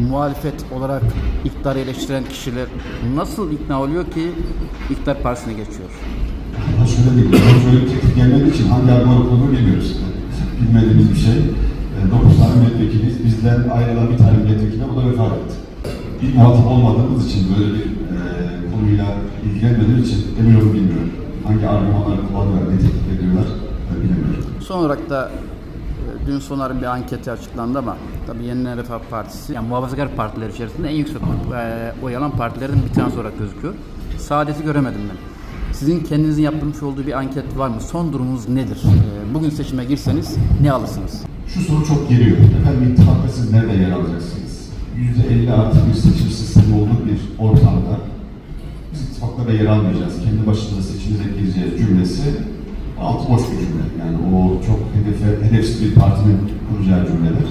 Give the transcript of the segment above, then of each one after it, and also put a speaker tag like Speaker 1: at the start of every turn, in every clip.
Speaker 1: muhalefet olarak iktidarı eleştiren kişiler nasıl ikna oluyor ki iktidar partisine geçiyor?
Speaker 2: Şöyle değil, şöyle bir teklif gelmediği için hangi argüman okuduğunu bilmiyoruz. Bilmediğimiz bir şey. 9 tane milletvekiliyiz. Bizden ayrılan bir tane milletvekili o da vefat etti. Bir muhatap olmadığımız için böyle bir e, konuyla ilgilenmediğim için emin olun bilmiyorum. Hangi argümanları kullanıyorlar, ne teklif ediyorlar e, bilemiyorum.
Speaker 1: Son olarak da e, dün Sonar'ın bir anketi açıklandı ama tabii Yeniden Refah Partisi yani muhafazakar partiler içerisinde en yüksek e, oy alan partilerden bir tanesi olarak gözüküyor. Saadeti göremedim ben. Sizin kendinizin yaptırmış olduğu bir anket var mı? Son durumunuz nedir? E, Bugün seçime girseniz ne alırsınız?
Speaker 2: Şu soru çok geliyor. Efendim ittifakta siz nerede yer alacaksınız? %50 artı bir seçim sistemi olduğu bir ortamda biz ittifaklara yer almayacağız. Kendi başımıza seçimize gireceğiz cümlesi altı boş bir cümle. Yani o çok hedefe, hedefsiz bir partinin kuracağı cümleler.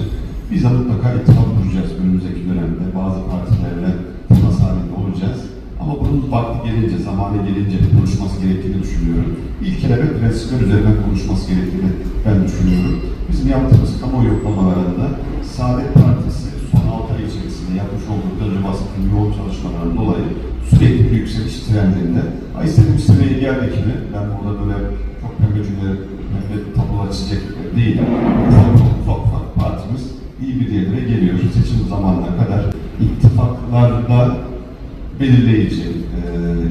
Speaker 2: Biz de mutlaka ittifak kuracağız önümüzdeki dönemde. Bazı partilerle temas halinde olacağız. Ama bunun vakti gelince, zamanı gelince konuşması gerektiğini düşünüyorum. İlkeler ve prensipler üzerinden konuşması gerektiğini ben düşünüyorum. Bizim yaptığımız kamuoyu yoklamalarında Saadet Partisi son 6 ay içerisinde yapmış olduğu Dırcı Basit'in yoğun çalışmalarından dolayı sürekli bir yükseliş trendinde. Ay seviyeye geldik mi? Ben burada değilim. Ufak ufak ufak partimiz iyi bir yerlere geliyor. Seçim zamanına kadar ittifaklarda belirleyici, e,